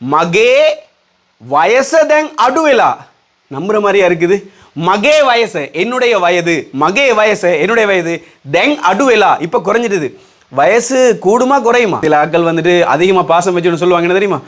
மகே வயசை தங் அடுவிலா? நம்புற மாதிரியா இருக்குது. மகே வயசு என்னுடைய வயது. மகே வயசு என்னுடைய வயது. தெங் அடுவிலா? இப்போ குறைஞ்சிடுது. வயசு கூடுமா குறையுமா? சில ஆட்கள் வந்துட்டு அதிகமாக பாசம் வச்சுன்னு சொல்லுவாங்க என்ன தெரியுமா?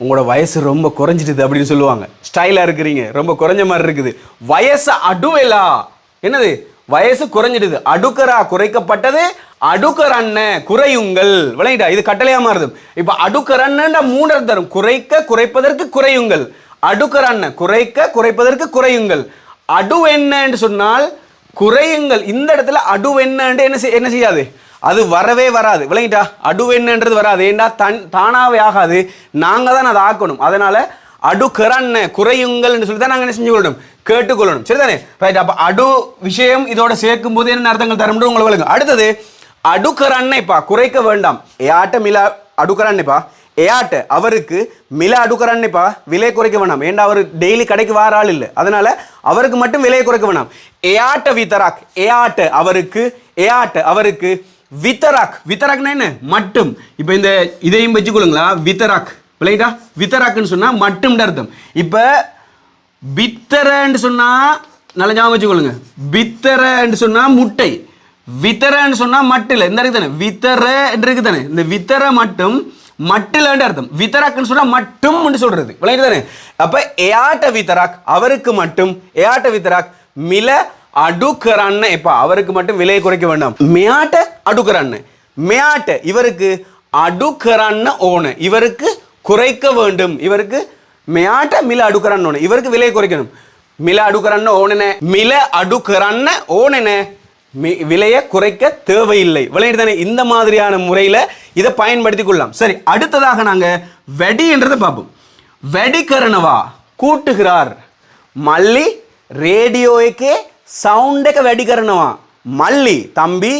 உங்களோட வயசு ரொம்ப குறைஞ்சிடுது அப்படின்னு சொல்லுவாங்க. ஸ்டைலாக இருக்கிறீங்க ரொம்ப குறைஞ்ச மாதிரி இருக்குது. வயசு அடுவிலா? என்னது? வயசு குறைஞ்சிடுது. அடுக்கரா குறைக்கப்பட்டது அடுக்கரண்ண குறையுங்கள். விளங்கிட்டா? இது கட்டளையா மாறுது. இப்ப அடுக்கரண்ண மூணு தரும். குறைக்க குறைப்பதற்கு குறையுங்கள். அடுக்கரண்ண குறைக்க குறைப்பதற்கு குறையுங்கள். அடு என்னன்னு சொன்னால் குறையுங்கள். இந்த இடத்துல அடு என்னன்னு என்ன செய்- என்ன செய்யாது? அது வரவே வராது. விளங்கிட்டா? அடு என்னன்றது வராது. ஏண்டா? தன் தானாவே ஆகாது. நாங்க தான் அதை ஆக்கணும். அதனால அடுக்கரண்ண கரண்ண குறையுங்கள்னு சொல்லி தான் நாங்கள் என்ன செஞ்சு கொள்ளணும் கேட்டுக்கொள்ளணும். சரிதானே? ரைட் அப்ப அடு விஷயம் இதோட சேர்க்கும் போது என்ன அர்த்தங்கள் தரமுடியும் உங்களுக்கு அடுத்தது விளங்கும் அடுத்தது குறைக்க வேண்டாம். ஏட்ட மில அடுக்கரண்ணைப்பா ஏட்ட அவருக்கு மில அடுக்கரண்ணைப்பா விலை குறைக்க வேண்டாம் ஏண்டா அவர் டெய்லி கடைக்கு வார ஆள் இல்லை. அதனால அவருக்கு மட்டும் விலையை குறைக்க வேண்டாம் ஏஆட்ட வித்தராக். ஏஆட்ட அவருக்கு ஏஆட்ட அவருக்கு வித்தராக். வித்தராக்னா என்ன? மட்டும். இப்போ இந்த இதையும் வச்சுக்கொள்ளுங்களா? வித்தராக். விளையாட்டா வித்தராக்குன்னு சொன்னா மட்டும் அர்த்தம். இப்போ பித்தரன்னு சொன்னா நல்ல ஞாபகம் வச்சுக்கொள்ளுங்க. பித்தரன்னு சொன்னா முட்டை. வித்தரன்னு சொன்னா மட்டில். இந்த இருக்கு தானே? வித்தர இருக்கு தானே? இந்த வித்தர மட்டும் மட்டிலன்ற அர்த்தம். வித்தராக்குன்னு சொன்னா மட்டும் என்று சொல்றது. விளையாடு தானே? அப்போ ஏஆட்ட வித்தராக் அவருக்கு மட்டும் ஏஆட்ட வித்தராக் மில அடுக்கரான்னு இப்ப அவருக்கு மட்டும் விலையை குறைக்க வேண்டாம். மேயாட்ட அடுக்கரான்னு மேயாட்ட இவருக்கு அடுக்கரான்னு ஓனு இவருக்கு குறைக்க வேண்டும். இவருக்கு மேயாட்ட மில அடுக்கரான்னு ஓனு இவருக்கு விலையை குறைக்கணும். மில அடுக்கரான்னு ஓனனே மில அடுக்கரான்னு ஓனனே விலையை குறைக்க தேவையில்லை. விளையாட்டு இந்த மாதிரியான முறையில் இதை பயன்படுத்தி கொள்ளலாம். சரி அடுத்ததாக நாங்கள் வெடின்றதை பார்ப்போம். வெடிக்கரணவா கூட்டுகிறார். மல்லி ரேடியோக்கே சவுண்டுக்கு வெடிக்கரணவா மல்லி தம்பி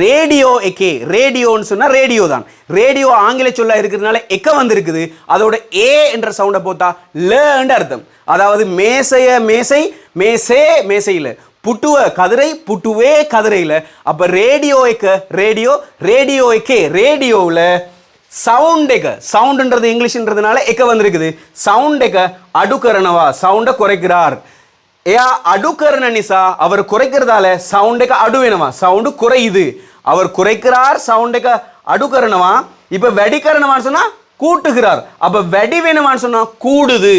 ரேடியோ எக்கே. ரேடியோன்னு சொன்னால் ரேடியோ தான். ரேடியோ ஆங்கில சொல்ல இருக்கிறதுனால எக்க வந்திருக்குது. அதோட ஏ என்ற சவுண்டை போத்தா லேன்ற அர்த்தம். அதாவது மேசைய மேசை மேசே மேசையில். புட்டுவ கதிரை புட்டுவே கதிரையில். அப்போ ரேடியோய்க்கு ரேடியோ ரேடியோக்கே ரேடியோவில் சவுண்டேக்க சவுண்டுன்றது இங்கிலீஷ்ன்றதுனால எக்க வந்திருக்குது. சவுண்டேக்க அடுக்கரணவா சவுண்டை குறைக்கிறார். ஏயா அடுக்கரண நிசா அவர் குறைக்கிறதால சவுண்டுக்கு அடுவேனவா சவுண்டு குறையுது. அவர் குறைக்கிறார் சவுண்டுக்கு அடுக்கரணவா. இப்போ வெடிக்கரணவான்னு சொன்னால் கூட்டுகிறார். அப்போ வெடி வேணுமான்னு சொன்னால் கூடுது.